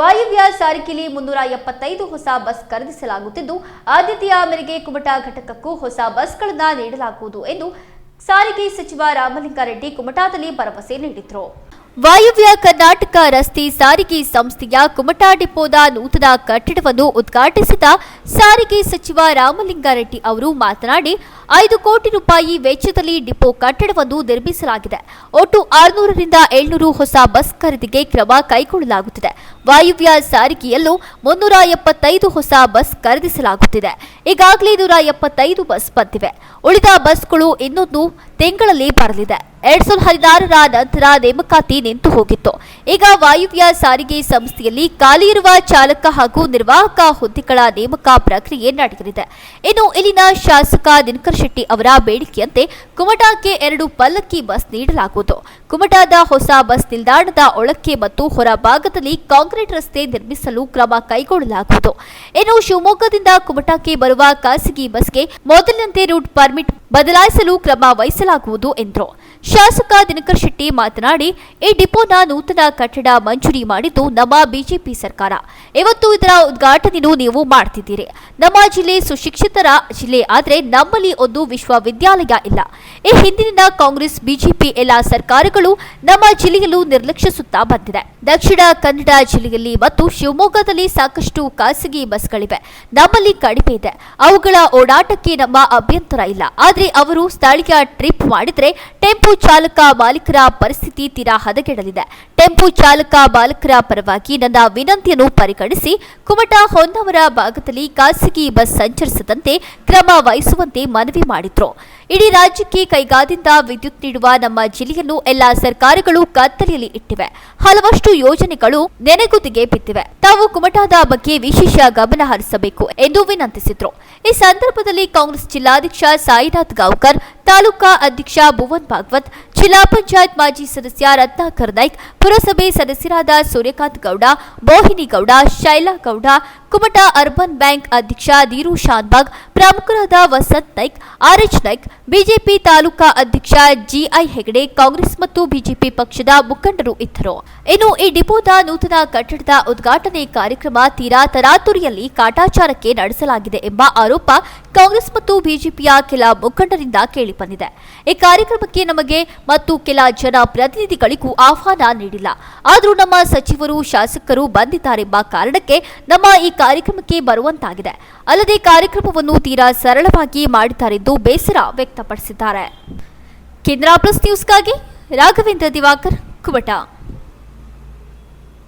ವಾಯುವ್ಯ ಸಾರಿಗೆಯಲ್ಲಿ ಮುನ್ನೂರ ಎಪ್ಪತ್ತೈದು ಹೊಸ ಬಸ್ ಖರೀದಿಸಲಾಗುತ್ತಿದ್ದು ಆದ್ಯತೆಯ ಮೇರೆಗೆ ಕುಮಟಾ ಘಟಕಕ್ಕೂ ಹೊಸ ಬಸ್ಗಳನ್ನು ನೀಡಲಾಗುವುದು ಎಂದು ಸಾರಿಗೆ ಸಚಿವ ರಾಮಲಿಂಗಾರೆಡ್ಡಿ ಕುಮಟಾದಲ್ಲಿ ಭರವಸೆ ನೀಡಿದರು. ವಾಯುವ್ಯ ಕರ್ನಾಟಕ ರಸ್ತೆ ಸಾರಿಗೆ ಸಂಸ್ಥೆಯ ಕುಮಟಾ ಡಿಪೋದ ನೂತನ ಕಟ್ಟಡವನ್ನು ಉದ್ಘಾಟಿಸಿದ ಸಾರಿಗೆ ಸಚಿವ ರಾಮಲಿಂಗಾರೆಡ್ಡಿ ಅವರು ಮಾತನಾಡಿ, ಐದು ಕೋಟಿ ರೂಪಾಯಿ ವೆಚ್ಚದಲ್ಲಿ ಡಿಪೋ ಕಟ್ಟಡವನ್ನು ನಿರ್ಮಿಸಲಾಗಿದೆ. ಒಟ್ಟು ಆರುನೂರರಿಂದ ಏಳ್ನೂರು ಹೊಸ ಬಸ್ ಖರೀದಿಗೆ ಕ್ರಮ ಕೈಗೊಳ್ಳಲಾಗುತ್ತಿದೆ. ವಾಯುವ್ಯ ಸಾರಿಗೆಯಲ್ಲೂ ಮುನ್ನೂರ ಎಪ್ಪತ್ತೈದು ಹೊಸ ಬಸ್ ಖರೀದಿಸಲಾಗುತ್ತಿದೆ. ಈಗಾಗಲೇ ನೂರ ಎಪ್ಪತ್ತೈದು ಬಸ್ ಬಂದಿವೆ. ಉಳಿದ ಬಸ್ಗಳು ಇನ್ನೊಂದು ತಿಂಗಳಲ್ಲಿ ಬರಲಿದೆ. ಎರಡ್ ಸಾವಿರದ ಹದಿನಾರರ ನಂತರ ನೇಮಕಾತಿ ನಿಂತು ಹೋಗಿತ್ತು. ಈಗ ವಾಯುವ್ಯ ಸಾರಿಗೆ ಸಂಸ್ಥೆಯಲ್ಲಿ ಖಾಲಿ ಇರುವ ಚಾಲಕ ಹಾಗೂ ನಿರ್ವಾಹಕ ಹುದ್ದೆಗಳ ನೇಮಕ ಪ್ರಕ್ರಿಯೆ ನಡೆಯಲಿದೆ. ಇನ್ನು ಇಲ್ಲಿನ ಶಾಸಕ ದಿನಕರ್ ಶೆಟ್ಟಿ ಅವರ ಬೇಡಿಕೆಯಂತೆ ಕುಮಟಾಕ್ಕೆ ಎರಡು ಪಲ್ಲಕ್ಕಿ ಬಸ್ ನೀಡಲಾಗುವುದು. ಕುಮಟಾದ ಹೊಸ ಬಸ್ ನಿಲ್ದಾಣದ ಒಳಕ್ಕೆ ಮತ್ತು ಹೊರಭಾಗದಲ್ಲಿ ಕಾಂಕ್ರೀಟ್ ರಸ್ತೆ ನಿರ್ಮಿಸಲು ಕ್ರಮ ಕೈಗೊಳ್ಳಲಾಗುವುದು. ಇನ್ನು ಶಿವಮೊಗ್ಗದಿಂದ ಕುಮಟಾಕ್ಕೆ ಬರುವ ಖಾಸಗಿ ಬಸ್ಗೆ ಮೊದಲಿನಂತೆ ರೂಟ್ ಪರ್ಮಿಟ್ ಬದಲಾಯಿಸಲು ಕ್ರಮ ವಹಿಸಲಾಗುವುದು ಎಂದರು. ಶಾಸಕ ದಿನಕರ್ ಶೆಟ್ಟಿ ಮಾತನಾಡಿ, ಈ ಡಿಪೋನ ನೂತನ ಕಟ್ಟಡ ಮಂಜೂರಿ ಮಾಡಿದ್ದು ನಮ್ಮ ಬಿಜೆಪಿ ಸರ್ಕಾರ. ಇವತ್ತು ಇದರ ಉದ್ಘಾಟನೆಯನ್ನು ನೀವು ಮಾಡ್ತಿದ್ದೀರಿ. ನಮ್ಮ ಜಿಲ್ಲೆ ಸುಶಿಕ್ಷಿತರ ಜಿಲ್ಲೆ ಆದರೆ ನಮ್ಮಲ್ಲಿ ಒಂದು ವಿಶ್ವವಿದ್ಯಾಲಯ ಇಲ್ಲ. ಈ ಹಿಂದಿನ ಕಾಂಗ್ರೆಸ್, ಬಿಜೆಪಿ ಎಲ್ಲ ಸರ್ಕಾರಗಳು ನಮ್ಮ ಜಿಲ್ಲೆಯಲ್ಲೂ ನಿರ್ಲಕ್ಷಿಸುತ್ತಾ ಬಂದಿದೆ. ದಕ್ಷಿಣ ಕನ್ನಡ ಜಿಲ್ಲೆಯಲ್ಲಿ ಮತ್ತು ಶಿವಮೊಗ್ಗದಲ್ಲಿ ಸಾಕಷ್ಟು ಖಾಸಗಿ ಬಸ್ಗಳಿವೆ. ನಮ್ಮಲ್ಲಿ ಕಡಿಮೆ ಇದೆ. ಅವುಗಳ ಓಡಾಟಕ್ಕೆ ನಮ್ಮ ಅಭ್ಯಂತರ ಇಲ್ಲ. ಆದರೆ ಅವರು ಸ್ಥಳೀಯ ಟ್ರಿಪ್ ಮಾಡಿದರೆ ಟೆಂಪೋ ಚಾಲಕ ಮಾಲೀಕರ ಪರಿಸ್ಥಿತಿ ತೀರಾ ಹದಗೆಡಲಿದೆ. ಟೆಂಪೋ ಚಾಲಕ ಮಾಲೀಕರ ಪರವಾಗಿ ನನ್ನ ವಿನಂತಿಯನ್ನು ಪರಿಗಣಿಸಿ ಕುಮಟಾ ಹೊನ್ನವರ ಭಾಗದಲ್ಲಿ ಖಾಸಗಿ ಬಸ್ ಸಂಚರಿಸದಂತೆ ಕ್ರಮ ವಹಿಸುವಂತೆ ಮನವಿ ಮಾಡಿದ್ರು. ಇಡೀ ರಾಜ್ಯಕ್ಕೆ ಕೈಗಾದಿಂದ ವಿದ್ಯುತ್ ನೀಡುವ ನಮ್ಮ ಜಿಲ್ಲೆಯನ್ನು ಎಲ್ಲಾ ಸರ್ಕಾರಗಳು ಕತ್ತಲೆಯಲ್ಲಿ ಇಟ್ಟಿವೆ. ಹಲವಷ್ಟು ಯೋಜನೆಗಳು ನೆನೆಗುದಿಗೆ ಬಿದ್ದಿವೆ. ತಾವು ಕುಮಟಾದ ಬಗ್ಗೆ ವಿಶೇಷ ಗಮನ ಹರಿಸಬೇಕು ಎಂದು ವಿನಂತಿಸಿದ್ರು. ಈ ಸಂದರ್ಭದಲ್ಲಿ ಕಾಂಗ್ರೆಸ್ ಜಿಲ್ಲಾಧ್ಯಕ್ಷ ಸಾಯಿನಾಥ್ गावकर ತಾಲೂಕಾ ಅಧ್ಯಕ್ಷ ಭುವನ್ ಭಾಗವತ್, ಜಿಲ್ಲಾ ಪಂಚಾಯತ್ ಮಾಜಿ ಸದಸ್ಯ ರತ್ನಾಕರ್ ನಾಯ್ಕ್, ಪುರಸಭೆ ಸದಸ್ಯರಾದ ಸೂರ್ಯಕಾಂತ್ ಗೌಡ ಮೋಹಿನಿ ಗೌಡ, ಶೈಲಾ ಗೌಡ, ಕುಮಟಾ ಅರ್ಬನ್ ಬ್ಯಾಂಕ್ ಅಧ್ಯಕ್ಷ ದೀರು ಶಾನ್ಬಾಗ್, ಪ್ರಮುಖರಾದ Vasant Naik, R H Naik, BJP taluka ಅಧ್ಯಕ್ಷ ಜಿಐ ಹೆಗಡೆ, ಕಾಂಗ್ರೆಸ್ ಮತ್ತು ಬಿಜೆಪಿ ಪಕ್ಷದ ಮುಖಂಡರು ಇದ್ದರು. ಇನ್ನು ಈ ಡಿಪೋದ ನೂತನ ಕಟ್ಟಡದ ಉದ್ಘಾಟನೆ ಕಾರ್ಯಕ್ರಮ ತೀರಾ ತರಾತುರಿಯಲ್ಲಿ ಕಾಟಾಚಾರಕ್ಕೆ ನಡೆಸಲಾಗಿದೆ ಎಂಬ ಆರೋಪ ಕಾಂಗ್ರೆಸ್ ಮತ್ತು ಬಿಜೆಪಿಯ ಕೆಲ ಮುಖಂಡರಿಂದ ಕೇಳಿಬಂದಿದೆ ಈ ಕಾರ್ಯಕ್ರಮಕ್ಕೆ ನಮಗೆ ಮತ್ತು ಕೆಲ ಜನ ಪ್ರತಿನಿಧಿಗಳಿಗೂ ಆಹ್ವಾನ ನೀಡಿಲ್ಲ. ಆದರೂ ನಮ್ಮ ಸಚಿವರು, ಶಾಸಕರು ಬಂದಿದ್ದಾರೆಂಬ ಕಾರಣಕ್ಕೆ ನಮ್ಮ ಈ ಕಾರ್ಯಕ್ರಮಕ್ಕೆ ಬರುವಂತಾಗಿದೆ. ಅಲ್ಲದೆ ಕಾರ್ಯಕ್ರಮವನ್ನು ತೀರಾ ಸರಳವಾಗಿ ಮಾಡಿದ್ದಾರೆಂದು ಬೇಸರ ವ್ಯಕ್ತಪಡಿಸಿದ್ದಾರೆ. ಕೇಂದ್ರ ಪ್ಲಸ್ ನ್ಯೂಸ್ಗಾಗಿ ರಾಘವೇಂದ್ರ ದಿವಾಕರ್, ಕುಮಟಾ.